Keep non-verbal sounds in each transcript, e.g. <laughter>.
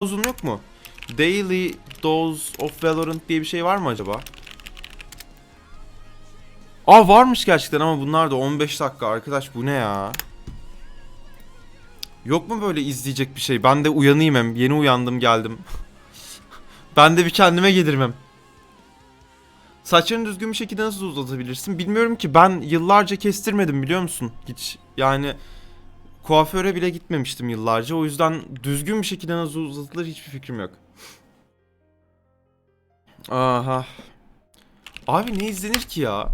uzun yok mu? Daily Dose of Valorant diye bir şey var mı acaba? Aa varmış gerçekten ama bunlar da 15 dakika arkadaş bu ne ya? Yok mu böyle izleyecek bir şey? Ben de uyanayım hem. Yeni uyandım geldim. <laughs> ben de bir kendime gelirim hem. Saçlarını düzgün bir şekilde nasıl uzatabilirsin? Bilmiyorum ki ben yıllarca kestirmedim biliyor musun? Hiç yani kuaföre bile gitmemiştim yıllarca. O yüzden düzgün bir şekilde nasıl uzatılır hiçbir fikrim yok. Aha. Abi ne izlenir ki ya?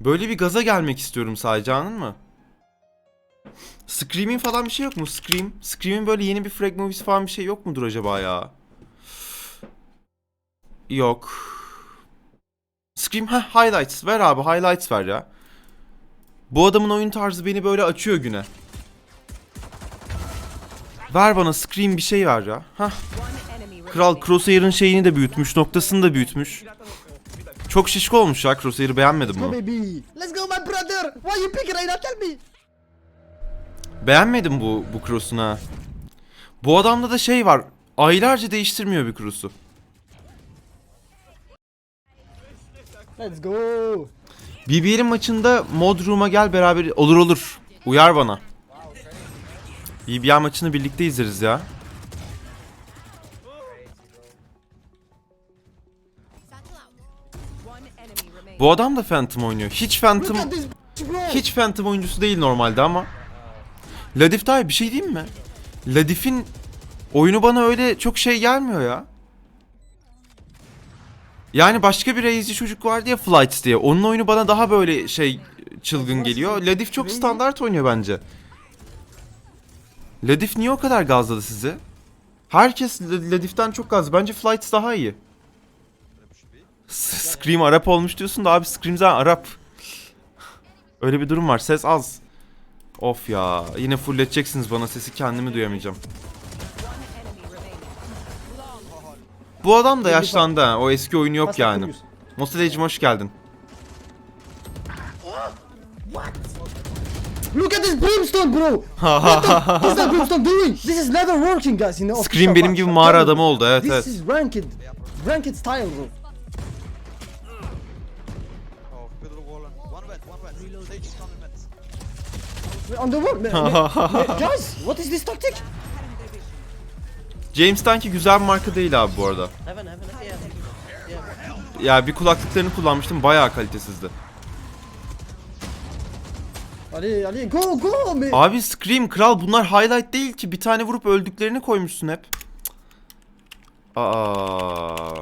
Böyle bir gaza gelmek istiyorum sadece anladın mı? Scream'in falan bir şey yok mu? Scream. Scream'in böyle yeni bir frag movies falan bir şey yok mudur acaba ya? Yok. Scream ha highlights. Ver abi highlights ver ya. Bu adamın oyun tarzı beni böyle açıyor güne. Ver bana Scream bir şey ver ya. Hah. Kral Crosshair'ın şeyini de büyütmüş, noktasını da büyütmüş. Çok şişko olmuş ya Crosshair'ı beğenmedim bunu. baby. Let's go, my brother. Why you pick right now? Tell me. Beğenmedim bu bu cross'unu ha. Bu adamda da şey var. Aylarca değiştirmiyor bir cross'u. Let's go. BBL'in maçında mod room'a gel beraber olur olur. Uyar bana. BBL maçını birlikte izleriz ya. Bu adam da Phantom oynuyor. Hiç Phantom hiç Phantom oyuncusu değil normalde ama. Ladif daha bir şey diyeyim mi? Ladif'in oyunu bana öyle çok şey gelmiyor ya. Yani başka bir reisci çocuk vardı ya Flights diye. Onun oyunu bana daha böyle şey çılgın geliyor. Ladif çok standart oynuyor bence. Ladif niye o kadar gazladı sizi? Herkes Ladif'ten çok gaz. Bence Flights daha iyi. Scream Arap olmuş diyorsun da abi Scream zaten Arap. Öyle bir durum var. Ses az. Of ya. Yine fulledeceksiniz bana sesi kendimi duyamayacağım. Bu adam da yaşlandı ha. O eski oyunu yok yani. Mostade'cim hoş geldin. Look at this brimstone, bro. What the is that brimstone doing? This is never working, guys. You know. Scream benim gibi mağara adamı oldu evet This evet. is ranked, ranked style, bro. Oh, on the wall. Guys, what is this tactic? James'ten ki güzel bir marka değil abi bu arada. Ya bir kulaklıklarını kullanmıştım bayağı kalitesizdi. Ali, Ali, go, go, man. Abi Scream kral bunlar highlight değil ki bir tane vurup öldüklerini koymuşsun hep. Aa.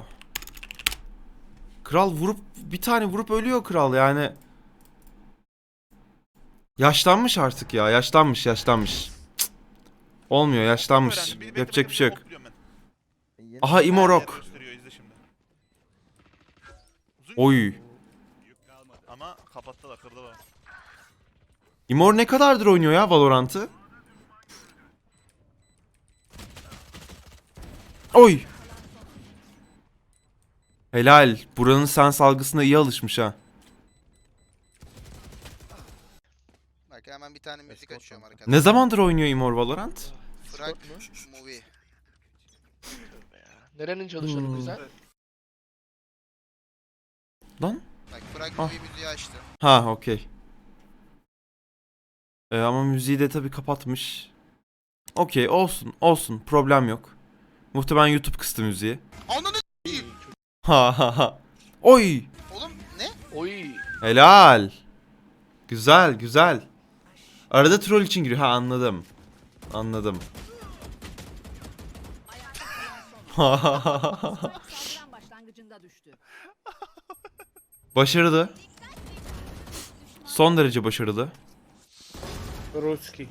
Kral vurup bir tane vurup ölüyor kral yani. Yaşlanmış artık ya yaşlanmış yaşlanmış. Olmuyor yaşlanmış. Öğrendim. Yapacak bir şey yok. Aha Imorok. Oy. Ama kapattılar kırdılar. Imor ne kadardır oynuyor ya Valorant'ı? Oy. Helal. Buranın sens algısına iyi alışmış ha. Bak hemen bir tane müzik açıyorum arkadaşlar. Ne zamandır oynuyor Imor Valorant? Frag movie. Nerenin çalışanı Hmm. güzel? Lan? Bak Frag Ah. movie müziği açtım. Ha okey. Ee, ama müziği de tabii kapatmış. Okey olsun olsun problem yok. Muhtemelen YouTube kıstı müziği. Ananı Ha ha ha. Oy. oğlum ne? Oy. Helal. Güzel güzel. Arada troll için giriyor. Ha anladım. Anladım. Başlangıcında <laughs> düştü. başarılı. Son derece başarılı. Ruski.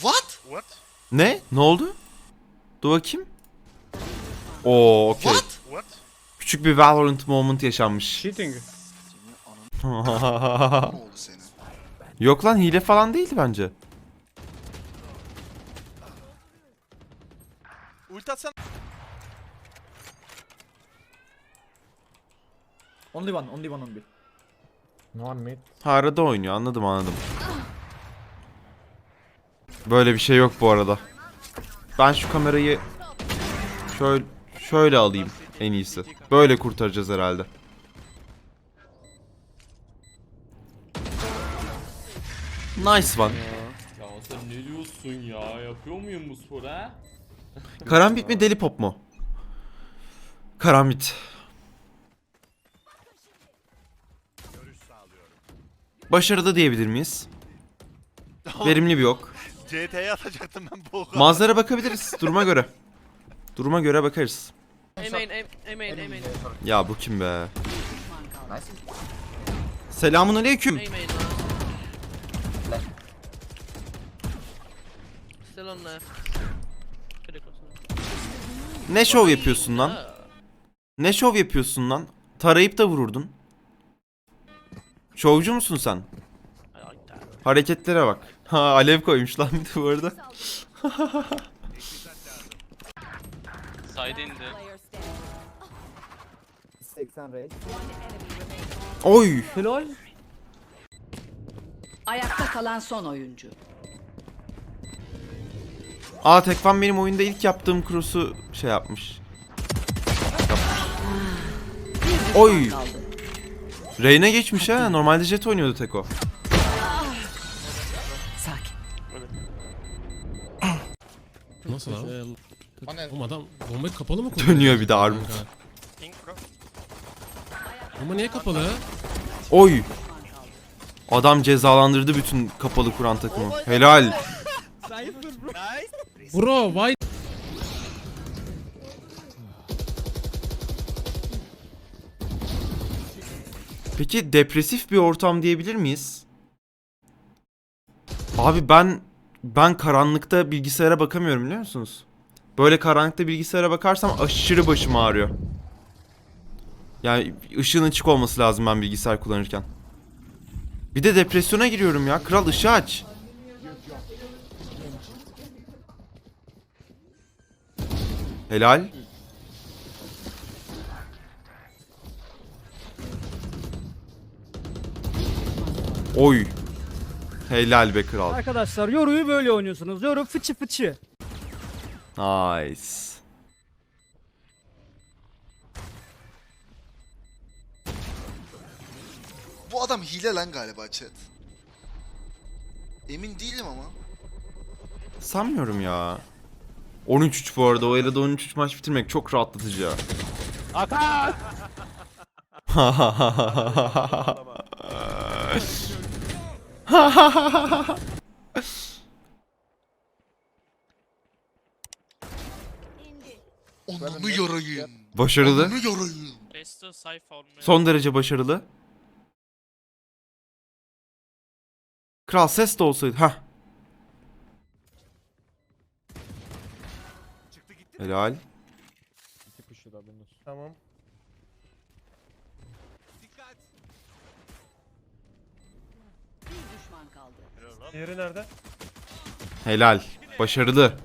What? What? Ne? Ne oldu? Dur bakayım. Oo okey. What? Küçük bir Valorant moment yaşanmış. Cheating. Ne oldu senin? Yok lan hile falan değildi bence. Ulti atsan Only one, only one on B. Ha arada oynuyor anladım anladım. Böyle bir şey yok bu arada. Ben şu kamerayı şöyle şöyle alayım en iyisi. Böyle kurtaracağız herhalde. Nice one. Ya sen ne diyorsun ya? Yapıyor muyum bu sporu ha? <laughs> Karambit mi deli pop mu? Karambit. Başarılı diyebilir miyiz? Verimli bir ok. CT'ye atacaktım ben bu kadar. Manzara bakabiliriz duruma göre. Duruma göre bakarız. Amen, amen, amen. Ya bu kim be? Selamun aleyküm. Amen. Still on left. Critical. Ne şov yapıyorsun lan? Ne şov yapıyorsun lan? Tarayıp da vururdun. Şovcu musun sen? Hareketlere bak. Ha alev koymuş lan bir de bu arada. Side indi. Player standing. 80 raid. Oy. Helal. Ayakta kalan son oyuncu. Aa Tekvan benim oyunda ilk yaptığım cross'u şey yapmış. Oy. Reyna geçmiş ha. Normalde jet oynuyordu Teko. Sakin. Nasıl abi? Oğlum adam bombayı kapalı mı koydu? Dönüyor bir de armut. Ama niye kapalı? Oy. Adam cezalandırdı bütün kapalı kuran takımı. Helal. Bro why? Peki depresif bir ortam diyebilir miyiz? Abi ben ben karanlıkta bilgisayara bakamıyorum biliyor musunuz? Böyle karanlıkta bilgisayara bakarsam aşırı başım ağrıyor. Yani ışığın açık olması lazım ben bilgisayar kullanırken. Bir de depresyona giriyorum ya. Kral ışığı aç. Helal. Oy. Helal be kral. Arkadaşlar Yoru'yu böyle oynuyorsunuz. Yoru fıçı fıçı. Nice. Bu adam hile lan galiba chat. Emin değilim ama. Sanmıyorum ya. 13-3 bu arada. O arada 13-3 maç bitirmek çok rahatlatıcı ya. Onunu yorayım. Başarılı. Onunu olmuyor. Son derece başarılı. Kral ses de olsaydı. Heh. Helal. Tamam. Bir düşman kaldı. Yeri nerede? Helal. Başarılı.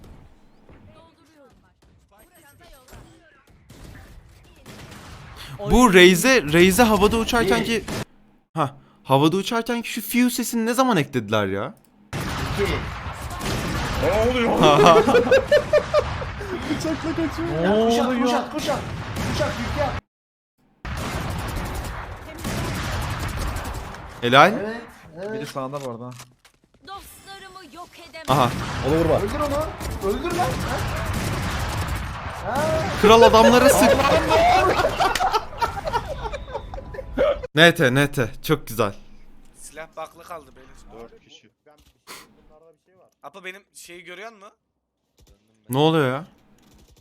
Bu Raze'e Raze'e havada uçarken ki ha havada uçarken ki şu fiu sesini ne zaman eklediler ya? <laughs> Bıçakla kaçıyor. Kuşat Kuşat kuşat. Kuşat yükle. Helal. Evet. Evet. Dostlarımı yok edemem. Aha. Öldür onu. Öldür lan. Kral adamları <laughs> sık. nete nete çok güzel. Silah baklı kaldı benim. 4 kişi. Apa benim şeyi görüyor musun? Ne oluyor ya?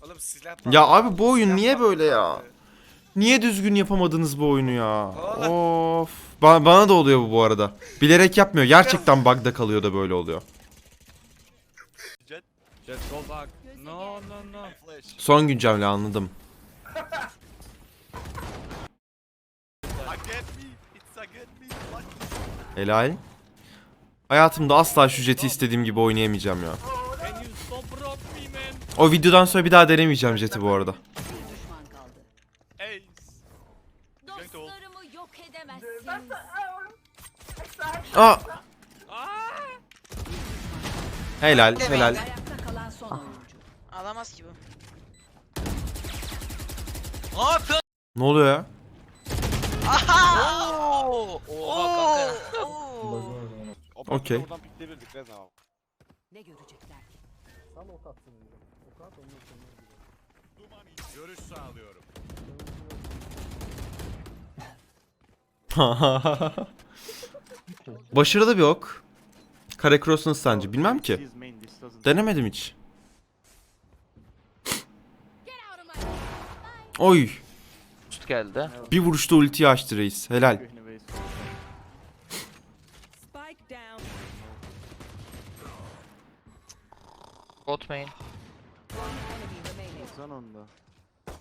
Oğlum silah Ya abi bu oyun niye böyle ya? Niye düzgün yapamadınız bu oyunu ya? Of. Ba- bana da oluyor bu bu arada. Bilerek yapmıyor. Gerçekten bug'da kalıyor da böyle oluyor. Just go back. No no no. Son güncelle anladım. Helal. Hayatımda asla şu jeti istediğim gibi oynayamayacağım ya. O videodan sonra bir daha denemeyeceğim jeti bu arada. Dostlarımı yok edemezsiniz. Aa! Helal helal. Ayakta kalan son oyuncu. Alamaz ki bu. Ne yapıyorsun? Ne oluyor ya? Oo! Oha kanka. Okey. Ne görecekler ki? Görüş sağlıyorum. <laughs> Başarılı bir ok. Kare cross nasıl sence? Bilmem ki. Denemedim hiç. Oy. Tut geldi. Bir vuruşta ultiyi açtı reis. Helal. Bot main. Enemy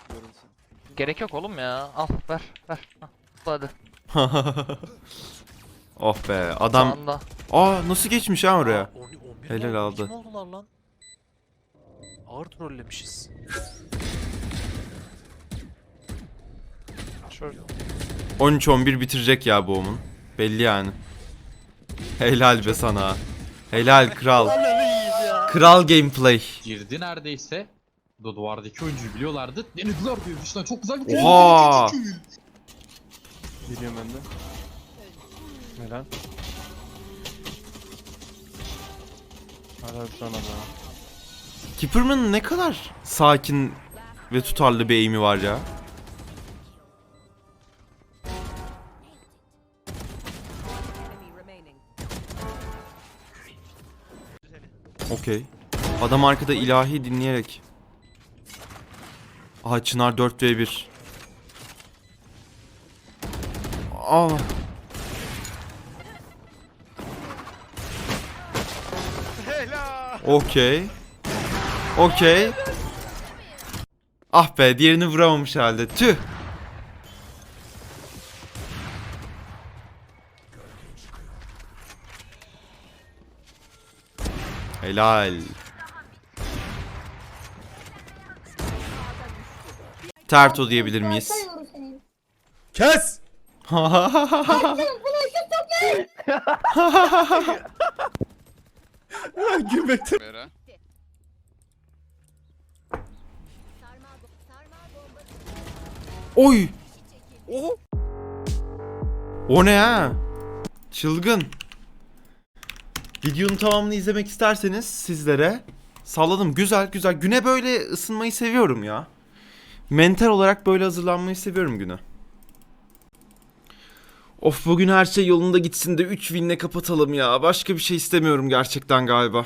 remaining. Gerek yok oğlum ya. Al ver ver. Al, Hadi. <laughs> oh be adam. Sağında. Aa nasıl geçmiş ha oraya? Aa, on- on bir Helal aldı. Kim oldular lan? Ağır trollemişiz. Şöyle. 13-11 bitirecek ya bu omun. Belli yani. Helal be sana. Helal kral. Kral gameplay. Girdi neredeyse. Du duvardaki oyuncuyu biliyorlardı. Denediler diyor dıştan çok güzel bir Oha! Geliyorum ben de. Helal. Helal sana da. Keeper'ın ne kadar sakin ve tutarlı bir aim'i var ya. Okey. Adam arkada ilahi dinleyerek. Aha Çınar 4v1. Aa. Okey. Okey. Ah be diğerini vuramamış halde. Tüh. Helal. Terto diyebilir miyiz? Kes! Gülmekten. Oy. O ne ha? Çılgın. Videonun tamamını izlemek isterseniz sizlere salladım. Güzel güzel. Güne böyle ısınmayı seviyorum ya. Mental olarak böyle hazırlanmayı seviyorum güne. Of bugün her şey yolunda gitsin de 3 winle kapatalım ya. Başka bir şey istemiyorum gerçekten galiba.